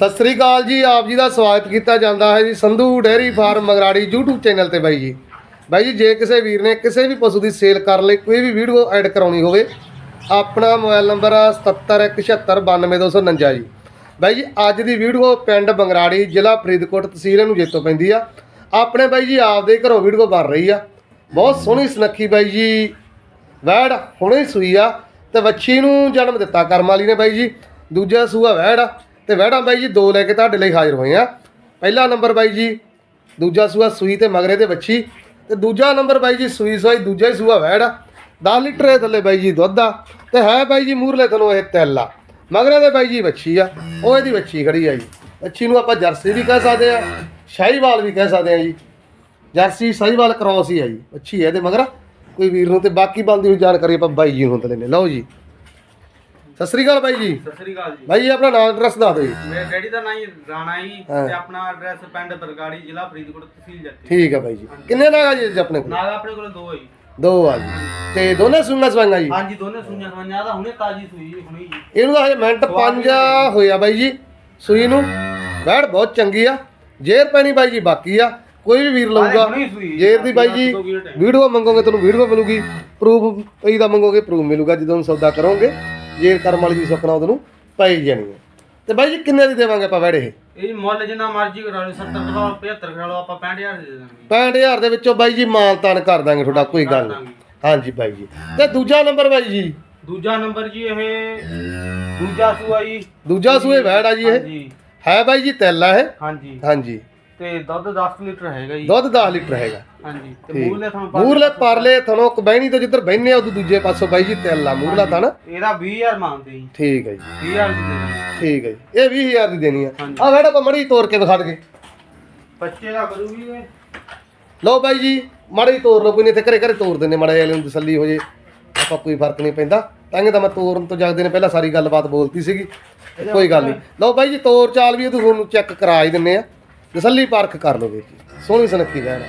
ਸਤਿ ਸ੍ਰੀ ਅਕਾਲ ਜੀ, ਆਪ ਜੀ ਦਾ ਸਵਾਗਤ ਕੀਤਾ ਜਾਂਦਾ ਹੈ ਜੀ Sandhu dairy farm Magrari YouTube channel ਤੇ ਬਾਈ ਜੀ। ਬਾਈ ਜੀ, ਜੇ ਕਿਸੇ ਵੀਰ ਨੇ ਕਿਸੇ ਵੀ ਪਸ਼ੂ ਦੀ ਸੇਲ ਕਰਨ ਲਈ ਕੋਈ ਵੀ ਵੀਡੀਓ ਐਡ ਕਰਾਉਣੀ ਹੋਵੇ, ਆਪਣਾ ਮੋਬਾਈਲ ਨੰਬਰ ਆ 7717929249 ਜੀ। ਬਾਈ ਜੀ, ਅੱਜ ਦੀ ਵੀਡੀਓ ਪਿੰਡ ਬੰਗਰਾੜੀ, ਜ਼ਿਲ੍ਹਾ ਫਰੀਦਕੋਟ, ਤਹਿਸੀਲ ਨੂੰ ਜੇਤੋਂ ਪੈਂਦੀ ਆ। ਆਪਣੇ ਬਾਈ ਜੀ, ਆਪਦੇ ਘਰੋਂ ਵੀਡੀਓ ਬਣ ਰਹੀ ਆ। ਬਹੁਤ ਸੋਹਣੀ ਸੁਨੱਖੀ ਬਾਈ ਜੀ। ਵੈੜ ਹੁਣੇ ਸੂਈ ਆ ਤੇ ਵੱਛੀ ਨੂੰ ਜਨਮ ਦਿੱਤਾ ਕਰਮਾਲੀ ਨੇ ਬਾਈ ਜੀ। ਦੂਜਾ ਸੂਆ ਵੈੜ ਆ। ਤੇ ਵੈੜਾਂ ਬਾਈ ਜੀ, ਦੋ ਲੈ ਕੇ ਤੁਹਾਡੇ ਲਈ ਹਾਜ਼ਰ ਹੋਏ ਆ। ਪਹਿਲਾ ਨੰਬਰ ਬਾਈ ਜੀ, ਦੂਜਾ ਸੂਆ ਸੂਈ ਤੇ ਮਗਰੇ ਦੇ ਵੱਛੀ। ਤੇ ਦੂਜਾ ਨੰਬਰ ਬਾਈ ਜੀ, ਸੂਈ ਸੂਈ ਦੂਜਾ ਹੀ ਸੂਆ ਵੈੜ ਆ 10 ਲੀਟਰ ਦੇ ਥੱਲੇ ਬਾਈ ਜੀ ਦੁੱਧ ਆ। ਤੇ ਹੈ ਬਾਈ ਜੀ ਮੂਰਲੇ ਤੁਹਾਨੂੰ ਇਹ ਤਿਲ ਆ। ਮਗਰੇ ਦੇ ਬਾਈ ਜੀ ਵੱਛੀ ਆ। ਉਹ ਇਹਦੀ ਵੱਛੀ ਖੜੀ ਆ ਜੀ। ਵੱਛੀ ਨੂੰ ਆਪਾਂ ਜਰਸੀ ਵੀ ਕਹਿ ਸਕਦੇ ਆ, ਸ਼ਾਹੀਵਾਲ ਵੀ ਕਹਿ ਸਕਦੇ ਆ ਜੀ। ਜਰਸੀ, ਸਾਹੀਵਾਲ ਕ੍ਰੋਸ ਹੀ ਆ ਜੀ। ਅੱਛੀ ਹੈ ਇਹਦੇ ਮਗਰ। ਕੋਈ ਵੀਰ ਨੂੰ ਤੇ ਬਾਕੀ ਬੰਦੀ ਹੋਈ ਜਾਣਕਾਰੀ ਆਪਾਂ ਬਾਈ ਜੀ ਨੂੰ ਤੇ ਲੈਣੇ ਲਓ ਜੀ। ਸਤਿ ਸ੍ਰੀ ਅਕਾਲ ਬਾਈ ਜੀ। ਸਤਿ ਸ੍ਰੀ ਅਕਾਲ ਜੀ। ਬਾਈ ਜੀ ਆਪਣਾ ਨਾਮ ਐਡਰੈਸ ਦੱਸ ਦਿਓ ਜੀ। ਮੇਰੇ ਡੈਡੀ ਦਾ ਨਾਮ ਰਾਣਾ ਜੀ ਹਾਂ। ਤੇ ਆਪਣਾ ਐਡਰੈਸ ਪਿੰਡ ਬਰਗਾੜੀ ਜ਼ਿਲ੍ਹਾ ਫਰੀਦਕੋਟ ਤਹਿਸੀਲ ਜੱਤੀ ਠੀਕ ਹੈ ਬਾਈ ਜੀ। ਕਿੰਨੇ ਨਾਗ ਆ ਜੀ ਆਪਣੇ ਕੋਲ? ਨਾਗ ਆਪਣੇ ਕੋਲ ਦੋ ਹੈ ਜੀ। ਦੋ ਆ ਜੀ। ਤੇ ਦੋਨੇ ਸੁੰਗਾ ਸਵਾਈਆਂ ਜੀ? ਹਾਂਜੀ ਦੋਨੇ ਸੂਈਆਂ ਸਵਾਈਆਂ। ਦਾ ਹੁਣੇ ਤਾਜੀ ਸੂਈ ਜੀ ਹੁਣੇ ਜੀ। ਇਹਨੂੰ ਤਾਂ ਹਜੇ ਮਿੰਟ 5 ਹੋਇਆ ਬਾਈ ਜੀ। ਸੂਈ ਨੂੰ। ਬੈੜ ਬਹੁਤ ਚੰਗੀ ਆ। ਜੇਰ ਪੈਣੀ ਬਾਈ ਜੀ ਬਾਕੀ ਆ। ਕੋਈ ਵੀ ਵੀਰ ਲਊਗਾ। ਹੁਣੇ ਸੂਈ ਜੇਰ ਦੀ ਬਾਈ ਜੀ ਵੀਡੀਓ ਮੰਗੋਗੇ ਤੁਹਾਨੂੰ ਵੀਡੀਓ ਮਿਲੂਗੀ। ਪ੍ਰੂਫ ਪਈ ਦਾ ਮੰਗੋਗੇ ਪ੍ਰੂਫ ਮਿਲੂਗਾ। ਜਦੋਂ ਸੌਦਾ ਕਰੋਗੇ। ਜੇਰ ਕਰਮ ਵਾਲੀ ਦੀ ਸੁਪਨਾ ਉਹਨੂੰ ਪਾਈ ਜਾਣੀ ਹੈ। ਤੇ ਬਾਈ ਜੀ ਕਿੰਨੇ ਦੀ ਦੇਵਾਂਗੇ ਆਪਾਂ ਵੈੜ ਇਹ? ਇਹ ਜੀ ਮੁੱਲ ਜਿੰਨਾ ਮਰਜ਼ੀ ਕਰਾ ਲਓ 70 ਕਰਾ ਲਓ 75 ਕਰਾ ਲਓ ਆਪਾਂ 65000 ਦੇ ਦਾਂਗੇ। 65000 ਦੇ ਵਿੱਚੋਂ ਬਾਈ ਜੀ ਮਾਨ ਤਾਨ ਕਰ ਦਾਂਗੇ ਤੁਹਾਡਾ ਕੋਈ ਗੱਲ ਨਹੀਂ। ਹਾਂਜੀ ਬਾਈ ਜੀ। ਤੇ ਦੂਜਾ ਨੰਬਰ ਬਾਈ ਜੀ? ਦੂਜਾ ਨੰਬਰ ਜੀ ਇਹ ਦੂਜਾ ਸੂਆ ਜੀ। ਦੂਜਾ ਸੂਏ ਵੈੜ ਆ ਜੀ ਇਹ। ਹਾਂਜੀ। ਹੈ ਬਾਈ ਜੀ ਤੈਲਾ ਇਹ? ਹਾਂਜੀ। ਹਾਂਜੀ। ਤੇ ਦੁੱਧ 10 ਲੀਟਰ ਹੈਗਾ ਜੀ। ਦੁੱਧ 10 ਲੀਟਰ ਹੈਗਾ। ਹਾਂਜੀ ਤੇ ਠੀਕ। ਤੁਹਾਨੂੰ ਪਾ- ਮੂਰਲੇ ਪਰਲੇ ਥਣੋਂ ਬਹਿਣੀ ਤੋਂ ਜਿੱਧਰ ਬਹਿਨੇ ਆ ਉਦੋਂ ਦੂਜੇ ਪਾਸੋਂ ਬਾਈ ਜੀ ਤੈਲਾ ਮੂਰਲਾ ਥਣ ਇਹਦਾ 20000 ਮੰਗਦੇ ਜੀ। ਠੀਕ ਹੈ ਜੀ। 20000 ਦੀ ਠੀਕ ਹੈ ਜੀ। ਇਹ 20000 ਦੀ ਦੇਣੀ ਆ। ਹਾਂਜੀ। ਆ ਵੈੜ ਆਪਾਂ ਮੜੀ ਤੋੜ ਕੇ ਵਿਖਾ ਦਗੇ ਬੱਚੇ ਦਾ ਕਰੂਗੀ ਇਹ? ਲਓ ਬਾਈ ਜੀ ਮਾੜੀ ਤੋੜ ਲਓ ਕੋਈ ਨਹੀਂ ਇੱਥੇ ਘਰੇ ਘਰੇ ਤੋੜ ਦਿੰਦੇ ਮਾੜਾ ਜਿਹਾ ਨੂੰ ਤਸੱਲੀ ਹੋ ਜੇ। ਆਪਾਂ ਕੋਈ ਫ਼ਰਕ ਨਹੀਂ ਪੈਂਦਾ। ਤਾਂ ਤਾਂ ਮੈਂ ਤੋੜਨ ਤੋਂ ਜਗਦੇ ਨੇ ਪਹਿਲਾਂ ਸਾਰੀ ਗੱਲਬਾਤ ਬੋਲਤੀ ਸੀਗੀ। ਕੋਈ ਗੱਲ ਨਹੀਂ। ਲਓ ਬਾਈ ਜੀ ਤੋੜ ਚਾਲ ਵੀ ਉਹ ਤੁਹਾਨੂੰ ਚੈੱਕ ਕਰਾ ਹੀ ਦਿੰਨੇ ਆ ਤਸੱਲੀ ਪਾਰਕ ਕਰ ਲਓ ਵੀਰ ਜੀ। ਸੋਹਣੀ ਸੁਨੱਖੀ ਵੈਣ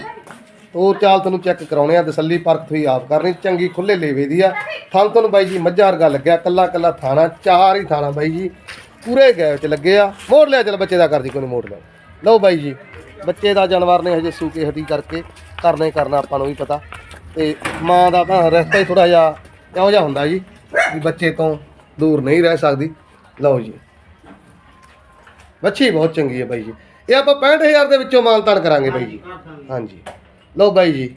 ਉਹ ਚਾਲ ਤੁਹਾਨੂੰ ਚੈੱਕ ਕਰਾਉਣੇ ਆ, ਤਸੱਲੀ ਪਾਰਕ ਤੁਸੀਂ ਆਪ ਕਰਨੀ, ਚੰਗੀ ਖੁੱਲੇ ਲੇਵੇ ਦੀ ਆ। ਥਣ ਤੁਹਾਨੂੰ ਬਾਈ ਜੀ, ਮੱਝਾਂ ਵਰਗਾ ਲੱਗਿਆ ਕੱਲਾ ਕੱਲਾ ਥਾਣਾ, ਚਾਰ ਹੀ ਥਾਣਾ ਬਾਈ ਜੀ। ਪੂਰੇ ਗੈਪ ਚ ਲੱਗੇ ਆ। ਮੋੜ ਲਿਆ, ਚਲ ਬੱਚੇ ਦਾ ਕਰਦੀ ਕੋਈ ਮੋੜ ਲਿਆ। ਲਓ ਬਾਈ ਜੀ, ਬੱਚੇ ਦਾ ਜਾਨਵਰ ਨੇ ਹਜੇ ਸੂਕੇ ਹਟੀ ਕਰਕੇ ਕਰਨਾ ਹੀ ਕਰਨਾ ਆਪਾਂ ਨੂੰ ਵੀ ਪਤਾ। ਤੇ ਮਾਂ ਦਾ ਤਾਂ ਰਸਤਾ ਹੀ ਥੋੜਾ ਜਿਹਾ ਇਹੋ ਜਿਹਾ ਹੁੰਦਾ ਜੀ, ਵੀ ਬੱਚੇ ਤੋਂ ਦੂਰ ਨਹੀਂ ਰਹਿ ਸਕਦੀ। ਲਓ ਜੀ। ਬੱਚੀ ਬਹੁਤ ਚੰਗੀ ਹੈ ਬਾਈ ਜੀ। ਇਹ ਆਪਾਂ 65000 ਦੇ ਵਿੱਚੋਂ ਮਾਨਤਾਨ ਕਰਾਂਗੇ ਬਾਈ ਜੀ। ਹਾਂਜੀ। ਲਓ ਬਾਈ ਜੀ।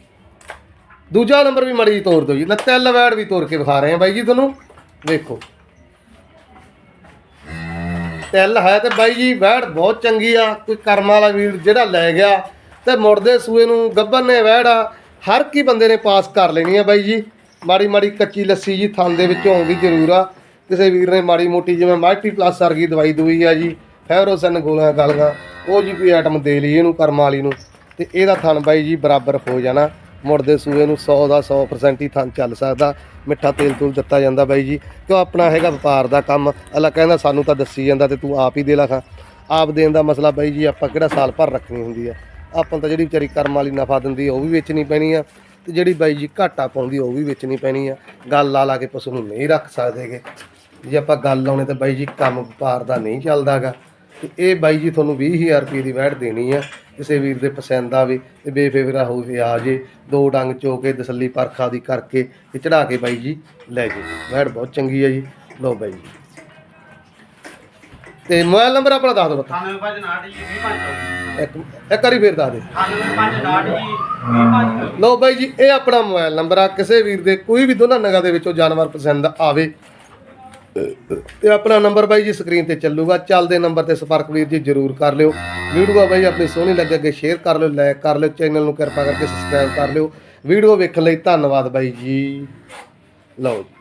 ਦੂਜਾ ਨੰਬਰ ਵੀ ਮੜੀ ਜੀ ਤੋੜ ਦਿਓ ਜੀ। ਲੈ ਤਿੰਨ ਵੈੜ ਵੀ ਤੋੜ ਕੇ ਵਿਖਾ ਰਹੇ ਆ ਬਾਈ ਜੀ ਤੁਹਾਨੂੰ। ਵੇਖੋ। ਤਿਲ ਹੈ ਤੇ ਬਾਈ ਜੀ ਵੈੜ ਬਹੁਤ ਚੰਗੀ ਆ। ਕੋਈ ਕਰਮ ਵਾਲਾ ਵੀਰ ਜਿਹੜਾ ਲੈ ਗਿਆ ਤੇ ਮੁੜਦੇ ਸੂਏ ਨੂੰ ਗੱਬਨ ਨੇ ਵੈੜ ਆ। ਹਰ ਕੀ ਬੰਦੇ ਨੇ ਪਾਸ ਕਰ ਲੈਣੀ ਆ ਬਾਈ ਜੀ। ਮਾੜੀ ਮਾੜੀ ਕੱਚੀ ਲੱਸੀ ਜੀ ਥਣ ਦੇ ਵਿੱਚੋਂ ਆਉਂਦੀ ਜ਼ਰੂਰ ਆ। ਕਿਸੇ ਵੀਰ ਨੇ ਮਾੜੀ ਮੋਟੀ ਜਿਵੇਂ ਮਾਲਟੀ ਪਲੱਸ ਵਰਗੀ ਦਵਾਈ ਦੂਈ ਆ ਜੀ। ਫੈਰੋਸਨ ਗੋਲੀਆਂ ਗਾਲੀਆਂ। ਉਹ ਜੀ ਕੋਈ ਆਈਟਮ ਦੇ ਲਈ ਇਹਨੂੰ ਕਰਮ ਵਾਲੀ ਨੂੰ, ਤੇ ਇਹਦਾ ਥਣ ਬਾਈ ਜੀ ਬਰਾਬਰ ਹੋ ਜਾਣਾ। ਮੁੜਦੇ ਸੂਏ ਨੂੰ 100 ਦਾ 100% ਹੀ ਥਣ ਚੱਲ ਸਕਦਾ। ਮਿੱਠਾ ਤੇਲ ਤੂਲ ਦਿੱਤਾ ਜਾਂਦਾ ਬਾਈ ਜੀ। ਕਿਉਂ ਆਪਣਾ ਹੈਗਾ ਵਪਾਰ ਦਾ ਕੰਮ। ਅੱਲਾ ਕਹਿੰਦਾ ਸਾਨੂੰ ਤਾਂ ਦੱਸੀ ਜਾਂਦਾ ਤੇ ਤੂੰ ਆਪ ਹੀ ਦੇ ਲਾ ਖਾਂ। ਆਪ ਦੇਣ ਦਾ ਮਸਲਾ ਬਾਈ ਜੀ ਆਪਾਂ ਕਿਹੜਾ ਸਾਲ ਭਰ ਰੱਖਣੀ ਹੁੰਦੀ ਆ। ਆਪਾਂ ਤਾਂ ਜਿਹੜੀ ਵਿਚਾਰੀ ਕਰਮ ਵਾਲੀ ਨਫਾ ਦਿੰਦੀ ਉਹ ਵੀ ਵੇਚਣੀ ਪੈਣੀ ਆ। ਤੇ ਜਿਹੜੀ ਬਾਈ ਜੀ ਘਾਟਾ ਪਾਉਂਦੀ ਉਹ ਵੀ ਵੇਚਣੀ ਪੈਣੀ ਆ। ਗੱਲ ਲਾ ਲਾ ਕੇ ਪਸ਼ੂ ਨੂੰ ਨਹੀਂ ਰੱਖ ਸਕਦੇਗੇ ਜੇ ਆਪਾਂ ਗੱਲ ਲਾਉਣੇ ਤਾਂ ਬਾਈ ਜੀ ਕੰਮ ਵਪਾਰ ਦਾ ਨਹੀਂ ਚੱਲਦਾਗਾ ਤੇ ਇਹ ਬਾਈ ਜੀ ਤੁਹਾਨੂੰ 20000 ਰੁਪਏ ਦੀ ਵੈਟ ਦੇਣੀ ਆ। ਕਿਸੇ ਵੀਰ ਦੇ ਪਸੰਦ ਆਵੇ ਤੇ ਬੇਫਿਕਰਾ ਹੋ ਕੇ ਆ ਜੇ। ਦੋ ਡੰਗ ਚੋ ਕੇ ਤਸੱਲੀ ਪਰਖਾ ਦੀ ਕਰਕੇ ਤੇ ਚੜਾ ਕੇ ਬਾਈ ਜੀ ਲੈ ਜੇ। ਵੈਟ ਬਹੁਤ ਚੰਗੀ ਆ ਜੀ। ਲਓ ਬਾਈ ਜੀ। ਤੇ ਮੋਬਾਈਲ ਨੰਬਰ ਆਪਣਾ ਦੱਸ ਦਿਓ ਬਤਾ। 9559 ਜੀ 25 ਇੱਕ ਇੱਕ ਵਾਰੀ ਫੇਰ ਦੱਸ ਦੇ 9559 ਜੀ 25 ਲਓ ਬਾਈ ਜੀ, ਇਹ ਆਪਣਾ ਮੋਬਾਈਲ ਨੰਬਰ ਆ। ਕਿਸੇ ਵੀਰ ਦੇ ਕੋਈ ਵੀ ਦੋਨਾਂ ਨਗਾਂ ਦੇ ਵਿੱਚੋਂ ਜਾਨਵਰ ਪਸੰਦ ਆਵੇ ਤੇ ਆਪਣਾ ਨੰਬਰ ਬਾਈ ਜੀ ਸਕਰੀਨ ਤੇ ਚੱਲੂਗਾ। ਚੱਲਦੇ ਨੰਬਰ ਤੇ ਸੰਪਰਕ ਵੀਰ ਜੀ ਜਰੂਰ ਕਰ ਲਿਓ। ਵੀਡੀਓ ਬਾਈ ਆਪਣੀ ਸੋਹਣੀ ਲੱਗੇ ਅੱਗੇ ਸ਼ੇਅਰ ਕਰ ਲਿਓ ਲਾਈਕ ਕਰ ਲਿਓ ਚੈਨਲ ਨੂੰ ਕਿਰਪਾ ਕਰਕੇ ਸਬਸਕ੍ਰਾਈਬ ਕਰ ਲਿਓ। ਵੀਡੀਓ ਵੇਖਣ ਲਈ ਧੰਨਵਾਦ ਬਾਈ ਜੀ। ਲਓ ਜੀ।